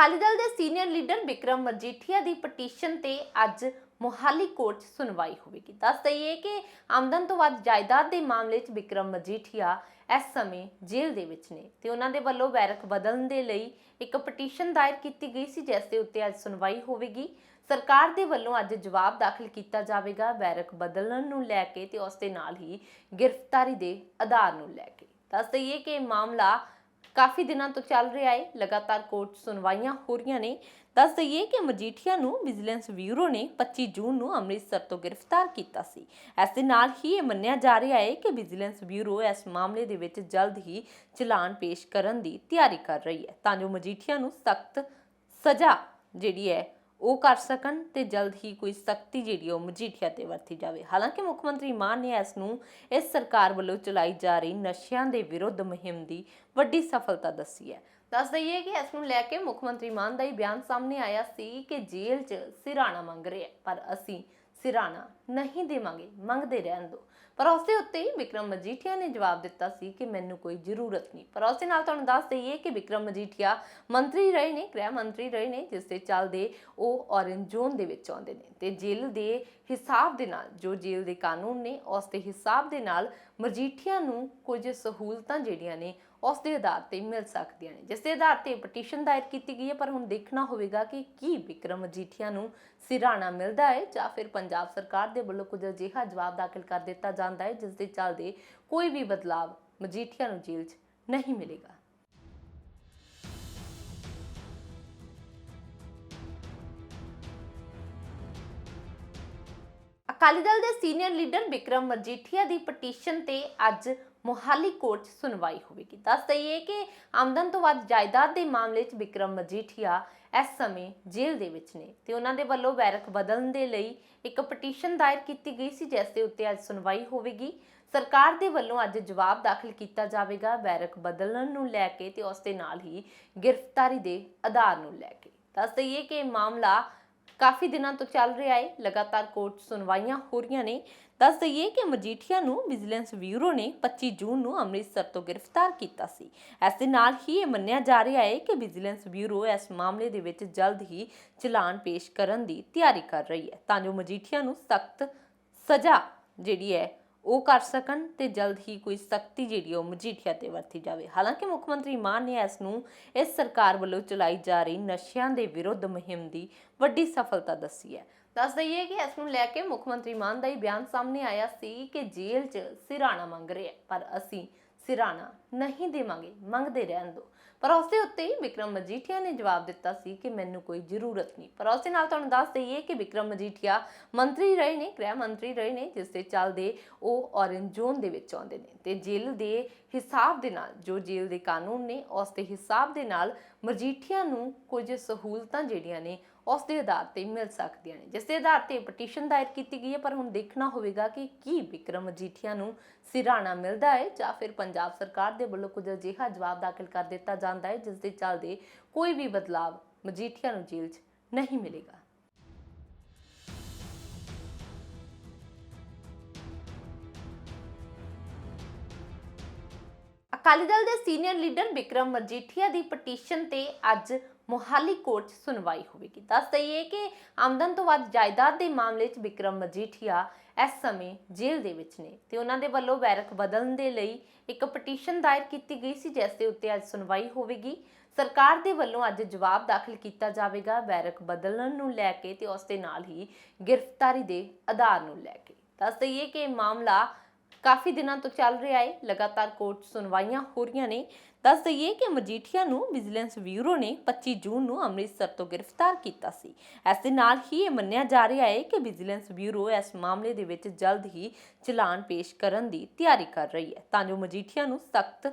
ਅਕਾਲੀ ਦਲ ਦੇ senior leader Vikram Majithia ਦੀ petition ਤੇ ਅੱਜ ਮੋਹਾਲੀ ਕੋਰਟ 'ਚ ਸੁਣਵਾਈ ਹੋਵੇਗੀ। ਦੱਸ ਦਈਏ ਕਿ ਆਮਦਨ ਤੋਂ ਵੱਧ ਜਾਇਦਾਦ ਦੇ ਮਾਮਲੇ 'ਚ ਵਿਕਰਮ ਮਜੀਠੀਆ ਇਸ ਸਮੇਂ ਜੇਲ੍ਹ ਦੇ ਵਿੱਚ ਨੇ ਤੇ ਉਹਨਾਂ ਦੇ ਵੱਲੋਂ ਬੈਰਕ ਬਦਲਣ ਦੇ ਲਈ ਇੱਕ ਪਟੀਸ਼ਨ ਦਾਇਰ ਕੀਤੀ ਗਈ ਸੀ, ਜਿਸ ਦੇ ਉੱਤੇ ਅੱਜ ਸੁਣਵਾਈ ਹੋਵੇਗੀ। ਸਰਕਾਰ ਦੇ ਵੱਲੋਂ ਅੱਜ ਜਵਾਬ ਦਾਖਲ ਕੀਤਾ ਜਾਵੇਗਾ ਬੈਰਕ ਬਦਲਣ ਨੂੰ ਲੈ ਕੇ ਤੇ ਉਸ ਦੇ ਨਾਲ ਹੀ ਗ੍ਰਿਫਤਾਰੀ ਦੇ ਆਧਾਰ ਨੂੰ ਲੈ ਕੇ। ਦੱਸ ਦਈਏ ਕਿ ਮਾਮਲਾ ਕਾਫੀ ਦਿਨਾਂ ਤੋਂ ਚੱਲ ਰਿਹਾ ਹੈ। ਲਗਾਤਾਰ ਕੋਰਟ 'ਚ ਸੁਣਵਾਈਆਂ ਹੋ ਰਹੀਆਂ ਨੇ। ਦੱਸ ਦਈਏ ਕਿ ਮਜੀਠੀਆ ਨੂੰ ਵਿਜੀਲੈਂਸ ਬਿਊਰੋ ਨੇ 25 ਜੂਨ ਨੂੰ ਅੰਮ੍ਰਿਤਸਰ ਤੋਂ ਗ੍ਰਿਫਤਾਰ ਕੀਤਾ ਸੀ। ਇਸ ਦੇ ਨਾਲ ਹੀ ਇਹ ਮੰਨਿਆ ਜਾ ਰਿਹਾ ਹੈ ਕਿ ਵਿਜੀਲੈਂਸ ਬਿਊਰੋ ਇਸ ਮਾਮਲੇ ਦੇ ਵਿੱਚ ਜਲਦ ਹੀ ਚਲਾਨ ਪੇਸ਼ ਕਰਨ ਦੀ ਤਿਆਰੀ ਕਰ ਰਹੀ ਹੈ ਤਾਂ ਜੋ ਮਜੀਠੀਆ ਨੂੰ ਸਖਤ ਸਜ਼ਾ ਜਿਹੜੀ ਹੈ ਉਹ ਕਰ ਸਕਣ ਤੇ ਜਲਦ ਹੀ ਕੋਈ ਸਖਤੀ ਜਿਹੜੀ ਉਹ ਮਜੀਠੀਆ ਤੇ ਵਰਤੀ ਜਾਵੇ। ਹਾਲਾਂਕਿ ਮੁੱਖ ਮੰਤਰੀ ਮਾਨ ਨੇ ਇਸ ਨੂੰ ਇਸ ਸਰਕਾਰ ਵੱਲੋਂ ਚਲਾਈ ਜਾ ਰਹੀ ਨਸ਼ਿਆਂ ਦੇ ਵਿਰੁੱਧ ਮੁਹਿੰਮ ਦੀ ਵੱਡੀ ਸਫਲਤਾ ਦੱਸੀ ਹੈ। ਦੱਸ ਦਈਏ ਕਿ ਇਸ ਨੂੰ ਲੈ ਕੇ ਮੁੱਖ ਮੰਤਰੀ ਮਾਨ ਦਾ ਹੀ ਬਿਆਨ ਸਾਹਮਣੇ ਆਇਆ ਸੀ ਕਿ ਜੇਲ੍ਹ 'ਚ ਸਿਰਾਣਾ ਮੰਗ ਰਿਹਾ ਪਰ ਅਸੀਂ ਸਿਰਾਣਾ ਨਹੀਂ ਦੇਵਾਂਗੇ, ਮੰਗਦੇ ਰਹਿਣ ਦਿਓ ਪਰ ਉਸ ਉੱਤੇ ਹੀ ਵਿਕਰਮ ਮਜੀਠੀਆ ਨੇ ਜਵਾਬ ਦਿੱਤਾ ਸੀ ਕਿ ਮੈਨੂੰ ਕੋਈ ਜ਼ਰੂਰਤ ਨਹੀਂ। ਪਰ ਉਸ ਨਾਲ ਤੁਹਾਨੂੰ ਦੱਸ ਦਈਏ ਕਿ ਵਿਕਰਮ ਮਜੀਠੀਆ ਮੰਤਰੀ ਰਹੇ ਨੇ, ਗ੍ਰਹਿ ਮੰਤਰੀ ਰਹੇ ਨੇ, ਜਿਸ ਦੇ ਚੱਲਦੇ ਉਹ ਔਰੰਜ ਜ਼ੋਨ ਦੇ ਵਿੱਚ ਆਉਂਦੇ ਨੇ ਤੇ ਜੇਲ੍ਹ ਦੇ ਹਿਸਾਬ ਦੇ ਨਾਲ, ਜੋ ਜੇਲ੍ਹ ਦੇ ਕਾਨੂੰਨ ਨੇ, ਉਸ ਦੇ ਹਿਸਾਬ ਦੇ ਨਾਲ ਮਜੀਠੀਆ ਨੂੰ ਕੁਝ ਸਹੂਲਤਾਂ ਜਿਹੜੀਆਂ ਨੇ ਉਸ ਦੇ ਆਧਾਰ ਤੇ ਮਿਲ ਸਕਦੀਆਂ ਨੇ। ਜਿਸ ਦੇ ਆਧਾਰ ਤੇ ਪਟੀਸ਼ਨ ਦਾਇਰ ਕੀਤੀ ਗਈ ਹੈ, ਪਰ ਹੁਣ ਦੇਖਣਾ ਹੋਵੇਗਾ ਕਿ ਕੀ ਵਿਕਰਮ ਮਜੀਠੀਆ ਨੂੰ ਸਿਰਾਣਾ ਮਿਲਦਾ ਹੈ ਜਾਂ ਫਿਰ ਪੰਜਾਬ ਸਰਕਾਰ ਦੇ ਵੱਲੋਂ ਕੁਝ ਅਜਿਹਾ ਜਵਾਬ ਦਾਖਲ ਕਰ ਦਿੱਤਾ ਜਾਂਦਾ ਹੈ, ਜਿਸ ਦੇ ਚੱਲਦੇ ਕੋਈ ਵੀ ਬਦਲਾਵ ਮਜੀਠੀਆ ਨੂੰ ਜੇਲ੍ਹ 'ਚ ਨਹੀਂ ਮਿਲੇਗਾ। ਅਕਾਲੀ ਦਲ ਦੇ ਸੀਨੀਅਰ ਲੀਡਰ ਵਿਕਰਮ ਮਜੀਠੀਆ ਦੀ ਪਟੀਸ਼ਨ ਤੇ ਅੱਜ ਮੋਹਾਲੀ ਕੋਰਟ 'ਚ ਸੁਣਵਾਈ ਹੋਵੇਗੀ। ਦੱਸ ਦਈਏ ਕਿ ਆਮਦਨ ਤੋਂ ਵੱਧ ਜਾਇਦਾਦ ਦੇ ਮਾਮਲੇ 'ਚ ਵਿਕਰਮ ਮਜੀਠੀਆ ਇਸ ਸਮੇਂ ਜੇਲ੍ਹ ਦੇ ਵਿੱਚ ਨੇ ਤੇ ਉਹਨਾਂ ਦੇ ਵੱਲੋਂ ਬੈਰਕ ਬਦਲਣ ਦੇ ਲਈ ਇੱਕ ਪਟੀਸ਼ਨ ਦਾਇਰ ਕੀਤੀ ਗਈ ਸੀ, ਜਿਸ ਦੇ ਉੱਤੇ ਅੱਜ ਸੁਣਵਾਈ ਹੋਵੇਗੀ। ਸਰਕਾਰ ਦੇ ਵੱਲੋਂ ਅੱਜ ਜਵਾਬ ਦਾਖਲ ਕੀਤਾ ਜਾਵੇਗਾ ਬੈਰਕ ਬਦਲਣ ਨੂੰ ਲੈ ਕੇ ਤੇ ਉਸ ਦੇ ਨਾਲ ਹੀ ਗ੍ਰਿਫਤਾਰੀ ਦੇ ਆਧਾਰ ਨੂੰ ਲੈ ਕੇ। ਦੱਸ ਦਈਏ ਕਿ ਮਾਮਲਾ ਕਾਫੀ ਦਿਨਾਂ ਤੋਂ ਚੱਲ ਰਿਹਾ ਹੈ। ਲਗਾਤਾਰ ਕੋਰਟ 'ਚ ਸੁਣਵਾਈਆਂ ਹੋ ਰਹੀਆਂ ਨੇ। ਦੱਸ ਦਈਏ ਕਿ ਮਜੀਠੀਆ ਨੂੰ ਵਿਜੀਲੈਂਸ ਬਿਊਰੋ ਨੇ 25 ਜੂਨ ਨੂੰ ਅੰਮ੍ਰਿਤਸਰ ਤੋਂ ਗ੍ਰਿਫਤਾਰ ਕੀਤਾ ਸੀ। ਇਸ ਦੇ ਨਾਲ ਹੀ ਇਹ ਮੰਨਿਆ ਜਾ ਰਿਹਾ ਹੈ ਕਿ ਵਿਜੀਲੈਂਸ ਬਿਊਰੋ ਇਸ ਮਾਮਲੇ ਦੇ ਵਿੱਚ ਜਲਦ ਹੀ ਚਲਾਨ ਪੇਸ਼ ਕਰਨ ਦੀ ਤਿਆਰੀ ਕਰ ਰਹੀ ਹੈ। ਤਾਂ ਜੋ ਮਜੀਠੀਆ ਨੂੰ ਸਖਤ ਸਜ਼ਾ ਜਿਹੜੀ ਹੈ ਉਹ ਕਰ ਸਕਣ ਤੇ ਜਲਦ ਹੀ ਕੋਈ ਸਖਤੀ ਜਿਹੜੀ ਉਹ ਮਜੀਠੀਆ ਤੇ ਵਰਤੀ ਜਾਵੇ। ਹਾਲਾਂਕਿ ਮੁੱਖ ਮੰਤਰੀ ਮਾਨ ਨੇ ਇਸ ਨੂੰ ਇਸ ਸਰਕਾਰ ਵੱਲੋਂ ਚਲਾਈ ਜਾ ਰਹੀ ਨਸ਼ਿਆਂ ਦੇ ਵਿਰੁੱਧ ਮੁਹਿੰਮ ਦੀ ਵੱਡੀ ਸਫਲਤਾ ਦੱਸੀ ਹੈ। ਦੱਸ ਦਈਏ ਕਿ ਇਸ ਨੂੰ ਲੈ ਕੇ ਮੁੱਖ ਮੰਤਰੀ ਮਾਨ ਦਾ ਹੀ ਬਿਆਨ ਸਾਹਮਣੇ ਆਇਆ ਸੀ ਕਿ ਜੇਲ੍ਹ 'ਚ ਸਿਰਾਣਾ ਮੰਗ ਰਿਹਾ ਪਰ ਅਸੀਂ ਸਿਰਾਣਾ ਨਹੀਂ ਦੇਵਾਂਗੇ, ਮੰਗਦੇ ਰਹਿਣ ਦਿਓ। ਪਰ ਉਸ ਦੇ ਉੱਤੇ ਹੀ ਵਿਕਰਮ ਮਜੀਠੀਆ ਨੇ ਜਵਾਬ ਦਿੱਤਾ ਸੀ ਕਿ ਮੈਨੂੰ ਕੋਈ ਜ਼ਰੂਰਤ ਨਹੀਂ। ਪਰ ਉਸ ਦੇ ਨਾਲ ਤੁਹਾਨੂੰ ਦੱਸ ਦਈਏ ਕਿ ਵਿਕਰਮ ਮਜੀਠੀਆ ਮੰਤਰੀ ਰਹੇ ਨੇ, ਗ੍ਰਹਿ ਮੰਤਰੀ ਰਹੇ ਨੇ, ਜਿਸ ਦੇ ਚੱਲਦੇ ਉਹ ਔਰੰਜ ਜ਼ੋਨ ਦੇ ਵਿੱਚ ਆਉਂਦੇ ਨੇ ਤੇ ਜੇਲ੍ਹ ਦੇ ਹਿਸਾਬ ਦੇ ਨਾਲ, ਜੋ ਜੇਲ੍ਹ ਦੇ ਕਾਨੂੰਨ ਨੇ, ਉਸ ਦੇ ਹਿਸਾਬ ਦੇ ਨਾਲ ਮਜੀਠੀਆ ਨੂੰ ਕੁਝ ਸਹੂਲਤਾਂ ਜਿਹੜੀਆਂ ਨੇ ਉਸ ਦੇ ਆਧਾਰ ਤੇ ਮਿਲ ਸਕਦੀਆਂ ਨੇ। ਜਿਸ ਦੇ ਆਧਾਰ ਤੇ ਪਟੀਸ਼ਨ ਦਾਇਰ ਕੀਤੀ ਗਈ ਹੈ, ਪਰ ਹੁਣ ਦੇਖਣਾ ਹੋਵੇਗਾ ਕਿ ਕੀ ਵਿਕਰਮ ਮਜੀਠੀਆ ਨੂੰ ਸਿਰਾਣਾ ਮਿਲਦਾ ਹੈ ਜਾਂ ਫਿਰ ਪੰਜਾਬ ਸਰਕਾਰ ਦੇ ਵੱਲੋਂ ਕੁਝ ਅਜਿਹਾ ਜਵਾਬ ਦਾਖਲ ਕਰ ਦਿੱਤਾ ਜਾਂਦਾ ਹੈ, ਜਿਸ ਦੇ ਚੱਲਦੇ ਕੋਈ ਵੀ ਬਦਲਾਵ ਮਜੀਠੀਆ ਨੂੰ ਜੇਲ੍ਹ 'ਚ ਨਹੀਂ ਮਿਲੇਗਾ। ਅਕਾਲੀ ਦਲ ਦੇ ਸੀਨੀਅਰ ਲੀਡਰ ਵਿਕਰਮ ਮਜੀਠੀਆ ਦੀ ਪਟੀਸ਼ਨ ਤੇ ਅੱਜ ਮੋਹਾਲੀ ਕੋਰਟ 'ਚ ਸੁਣਵਾਈ ਹੋਵੇਗੀ। ਦੱਸ ਦਈਏ ਕਿ ਆਮਦਨ ਤੋਂ ਵੱਧ ਜਾਇਦਾਦ ਦੇ ਮਾਮਲੇ 'ਚ ਵਿਕਰਮ ਮਜੀਠੀਆ ਇਸ ਸਮੇਂ ਜੇਲ੍ਹ ਦੇ ਵਿੱਚ ਨੇ ਤੇ ਉਹਨਾਂ ਦੇ ਵੱਲੋਂ ਬੈਰਕ ਬਦਲਣ ਦੇ ਲਈ ਇੱਕ ਪਟੀਸ਼ਨ ਦਾਇਰ ਕੀਤੀ ਗਈ ਸੀ, ਜਿਸ ਦੇ ਉੱਤੇ ਅੱਜ ਸੁਣਵਾਈ ਹੋਵੇਗੀ। ਸਰਕਾਰ ਦੇ ਵੱਲੋਂ ਅੱਜ ਜਵਾਬ ਦਾਖਲ ਕੀਤਾ ਜਾਵੇਗਾ ਬੈਰਕ ਬਦਲਣ ਨੂੰ ਲੈ ਕੇ ਤੇ ਉਸ ਦੇ ਨਾਲ ਹੀ ਗ੍ਰਿਫਤਾਰੀ ਦੇ ਆਧਾਰ ਨੂੰ ਲੈ ਕੇ। ਦੱਸ ਦਈਏ ਕਿ ਮਾਮਲਾ ਕਾਫੀ ਦਿਨਾਂ ਤੋਂ ਚੱਲ ਰਿਹਾ ਹੈ ਲਗਾਤਾਰ ਕੋਰਟ ਸੁਣਵਾਈਆਂ ਹੋ ਰਹੀਆਂ ਨੇ। ਦੱਸ ਦਈਏ ਕਿ ਮਜੀਠੀਆ ਨੂੰ ਵਿਜੀਲੈਂਸ ਬਿਊਰੋ ਨੇ 25 ਜੂਨ ਨੂੰ ਅੰਮ੍ਰਿਤਸਰ ਤੋਂ ਗ੍ਰਿਫਤਾਰ ਕੀਤਾ ਸੀ। ਇਸ ਦੇ ਨਾਲ ਹੀ ਇਹ ਮੰਨਿਆ ਜਾ ਰਿਹਾ ਹੈ ਕਿ ਵਿਜੀਲੈਂਸ ਬਿਊਰੋ ਇਸ ਮਾਮਲੇ ਦੇ ਵਿੱਚ ਜਲਦ ਹੀ ਚਲਾਨ ਪੇਸ਼ ਕਰਨ ਦੀ ਤਿਆਰੀ ਕਰ ਰਹੀ ਹੈ ਤਾਂ ਜੋ ਮਜੀਠੀਆ ਨੂੰ ਸਖਤ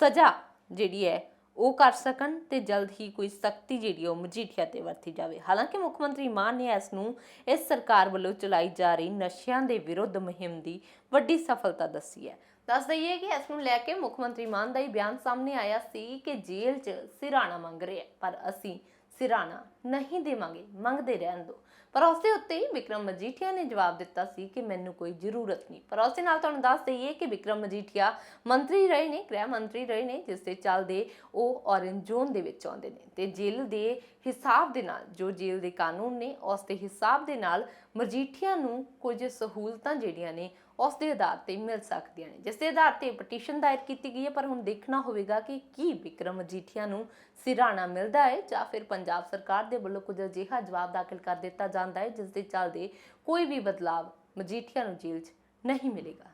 ਸਜ਼ਾ ਜਿਹੜੀ ਹੈ ਉਹ ਕਰ ਸਕਣ ਤੇ ਜਲਦ ਹੀ ਕੋਈ ਸਖਤੀ ਜਿਹੜੀ ਹੈ ਉਹ ਮਜੀਠੀਆ ਤੇ ਵਰਤੀ ਜਾਵੇ। ਹਾਲਾਂਕਿ ਮੁੱਖ ਮੰਤਰੀ ਮਾਨ ਨੇ ਇਸ ਨੂੰ ਇਸ ਸਰਕਾਰ ਵੱਲੋਂ ਚਲਾਈ ਜਾ ਰਹੀ ਨਸ਼ਿਆਂ ਦੇ ਵਿਰੁੱਧ ਮੁਹਿੰਮ ਦੀ ਵੱਡੀ ਸਫਲਤਾ ਦੱਸੀ ਹੈ। ਦੱਸ ਦਈਏ ਕਿ ਇਸ ਨੂੰ ਲੈ ਕੇ ਮੁੱਖ ਮੰਤਰੀ ਮਾਨ ਦਾ ਹੀ ਬਿਆਨ ਸਾਹਮਣੇ ਆਇਆ ਸੀ ਕਿ ਜੇਲ੍ਹ 'ਚ ਸਿਰਾਣਾ ਮੰਗ ਰਿਹਾ ਪਰ ਅਸੀਂ ਸਿਰਾਣਾ ਨਹੀਂ ਦੇਵਾਂਗੇ, ਮੰਗਦੇ ਰਹਿਣ ਦਿਓ। ਪਰ ਉਸ ਦੇ ਉੱਤੇ ਹੀ ਵਿਕਰਮ ਮਜੀਠੀਆ ਨੇ ਜਵਾਬ ਦਿੱਤਾ ਸੀ ਕਿ ਮੈਨੂੰ ਕੋਈ ਜ਼ਰੂਰਤ ਨਹੀਂ। ਪਰ ਉਸ ਦੇ ਨਾਲ ਤੁਹਾਨੂੰ ਦੱਸ ਦਈਏ ਕਿ ਵਿਕਰਮ ਮਜੀਠੀਆ ਮੰਤਰੀ ਰਹੇ ਨੇ, ਗ੍ਰਹਿ ਮੰਤਰੀ ਰਹੇ ਨੇ, ਜਿਸ ਦੇ ਚੱਲਦੇ ਉਹ ਔਰੰਜ ਜ਼ੋਨ ਦੇ ਵਿੱਚ ਆਉਂਦੇ ਨੇ। ਤੇ ਜੇਲ੍ਹ ਦੇ ਹਿਸਾਬ ਦੇ ਨਾਲ, ਜੋ ਜੇਲ੍ਹ ਦੇ ਕਾਨੂੰਨ ਨੇ, ਉਸ ਦੇ ਹਿਸਾਬ ਦੇ ਨਾਲ ਮਜੀਠੀਆ ਨੂੰ ਕੁਝ ਸਹੂਲਤਾਂ ਜਿਹੜੀਆਂ ਨੇ ਉਸ ਦੇ ਆਧਾਰ ਤੇ ਮਿਲ ਸਕਦੀਆਂ ਨੇ। ਜਿਸ ਦੇ ਆਧਾਰ ਤੇ ਪਟੀਸ਼ਨ ਦਾਇਰ ਕੀਤੀ ਗਈ ਹੈ, ਪਰ ਹੁਣ ਦੇਖਣਾ ਹੋਵੇਗਾ ਕਿ ਕੀ ਵਿਕਰਮ ਮਜੀਠੀਆ ਨੂੰ ਸਿਰਾਣਾ ਮਿਲਦਾ ਹੈ ਜਾਂ ਫਿਰ ਪੰਜਾਬ ਸਰਕਾਰ ਦੇ ਵੱਲੋਂ ਕੁਝ ਅਜਿਹਾ ਜਵਾਬ ਦਾਖਲ ਕਰ ਦਿੱਤਾ ਜਾਂਦਾ ਹੈ, ਜਿਸ ਦੇ ਚੱਲਦੇ ਕੋਈ ਵੀ ਬਦਲਾਵ ਮਜੀਠੀਆ ਨੂੰ ਜੇਲ੍ਹ 'ਚ ਨਹੀਂ ਮਿਲੇਗਾ।